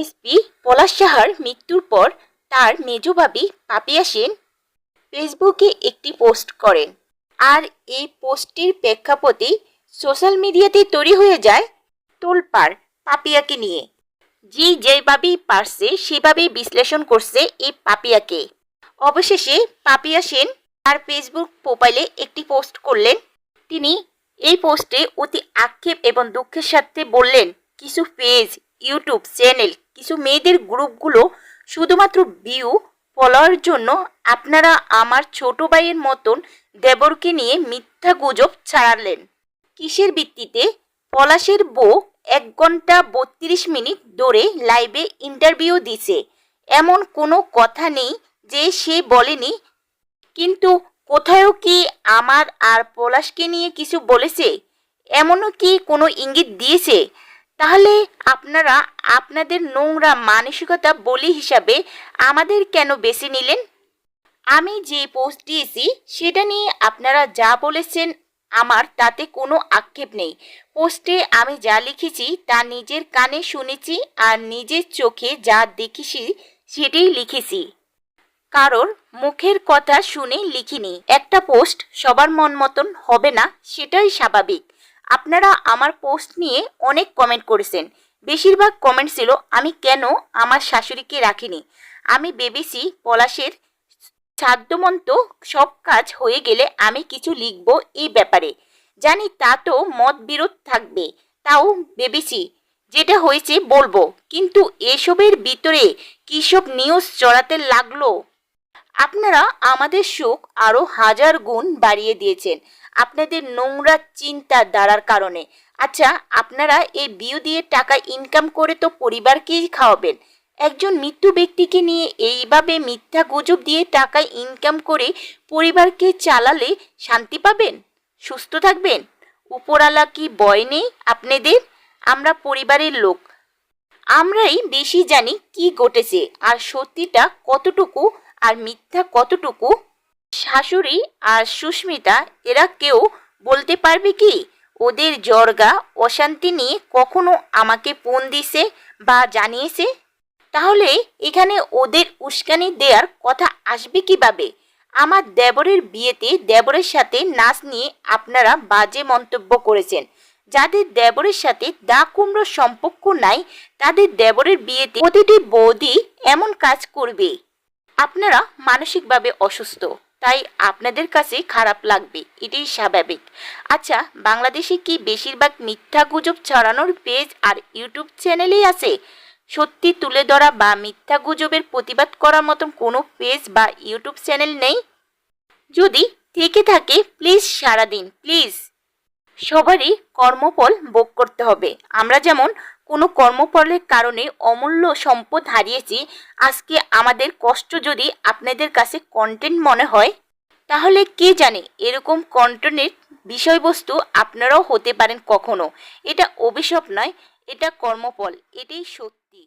SP পলাশ সাহার মৃত্যুর পর তার মেজভাবি পাপিয়া সেন ফেসবুকে একটি পোস্ট করেন। আর এই পোস্টটির প্রেক্ষাপটে সোশ্যাল মিডিয়াতে তৈরি হয়ে যায় তোলপাড় পাপিয়াকে নিয়ে। যে যেভাবেই পারছে, সেভাবেই বিশ্লেষণ করছে এই পাপিয়াকে। অবশেষে পাপিয়া সেন তার ফেসবুক প্রোফাইলে একটি পোস্ট করলেন। তিনি এই পোস্টে অতি আক্ষেপ এবং দুঃখের সাথে বললেন, কিছু পেজ ইউটিউব চ্যানেল কিছু মেয়েদের গ্রুপগুলো শুধুমাত্র ভিউ ফলোয়ার জন্য আপনারা আমার ছোট ভাইয়ের মতন দেবরকে নিয়ে মিথ্যা গুজব ছাড়ালেন। কিসের ভিত্তিতে? পলাশের বউ এক ঘণ্টা বত্রিশ মিনিট ধরে লাইভে ইন্টারভিউ দিছে। এমন কোনো কথা নেই যে সে বলেনি। কিন্তু কোথাও কি আমার আর পলাশকে নিয়ে কিছু বলেছে? এমনও কি কোনো ইঙ্গিত দিয়েছে? তাহলে আপনারা আপনাদের নোংরা মানসিকতা বলি হিসাবে আমাদের কেন বেছে নিলেন? আমি যে পোস্ট দিয়েছি, সেটা নিয়ে আপনারা যা বলেছেন আমার তাতে কোনো আক্ষেপ নেই। পোস্টে আমি যা লিখেছি, তা নিজের কানে শুনেছি আর নিজের চোখে যা দেখেছি, সেটাই লিখেছি। কারোর মুখের কথা শুনে লিখিনি। একটা পোস্ট সবার মন মতন হবে না, সেটাই স্বাভাবিক। আপনারা আমার পোস্ট নিয়ে অনেক কমেন্ট করেছেন। বেশিরভাগ কমেন্ট ছিল, আমি কেন আমার শাশুড়িকে রাখিনি? আমি ভেবেছি পলাশের সাধ্যমন্ত সব কাজ হয়ে গেলে আমি কিছু লিখব এই ব্যাপারে। জানি তা তো মত বিরোধ থাকবে, তাও ভেবেছি যেটা হয়েছে বলব। কিন্তু এসবের ভিতরে কিসব নিউজ চড়াতে লাগল? আপনারা আমাদের সুখ আরও হাজার গুণ বাড়িয়ে দিয়েছেন। আপনাদের নোংরা চিন্তা দ্বারার কারণে। আচ্ছা আপনারা এই বিউ দিয়ে টাকা ইনকাম করে তো পরিবারকেই খাওয়াবেন। একজন মৃত্যু ব্যক্তিকে নিয়ে এইভাবে মিথ্যা গুজব দিয়ে টাকা ইনকাম করে পরিবারকে চালালে শান্তি পাবেন? সুস্থ থাকবেন? উপরালা কি বয় নেই আপনাদের? আমরা পরিবারের লোক। আমরাই বেশি জানি কি ঘটেছে, আর সত্যিটা কতটুকু, আর মিথ্যা কতটুকু? শাশুড়ি আর সুস্মিতা, এরা কেউ বলতে পারবে কি? ওদের জর্গা অশান্তি নিয়ে কখনো আমাকে ফোন দিছে বা জানিয়েছে? তাহলে এখানে ওদের উস্কানি দেওয়ার কথা আসবে কীভাবে? আমার দেবরের বিয়েতে দেবরের সাথে নাচ নিয়ে আপনারা বাজে মন্তব্য করেছেন। যাদের দেবরের সাথে দা কুমড়ো সম্পর্ক নাই, তাদের দেবরের বিয়েতে প্রতিটি বৌদি এমন কাজ করবে। আপনারা মানসিকভাবে অসুস্থ। তাই আপনাদের কাছে খারাপ লাগবে, এটাই স্বাভাবিক। আচ্ছা বাংলাদেশে কি বেশিরভাগ মিথ্যা গুজব ছড়ানোর পেজ আর ইউটিউব চ্যানেলেই আছে? সত্যি তুলে ধরা বা মিথ্যা গুজবের প্রতিবাদ করার মতন কোনো পেজ বা ইউটিউব চ্যানেল নেই? যদি থেকে থাকে, প্লিজ সারাদিন প্লিজ। সবারই কর্মফল ভোগ করতে হবে। আমরা যেমন কোনো কর্মফলের কারণে অমূল্য সম্পদ হারিয়েছি, আজকে আমাদের কষ্ট যদি আপনাদের কাছে কন্টেন্ট মনে হয়, তাহলে কে জানে এরকম কন্টেন্টের বিষয়বস্তু আপনারাও হতে পারেন কখনো। এটা অভিশাপ নয়, এটা কর্মফল, এটাই সত্যি।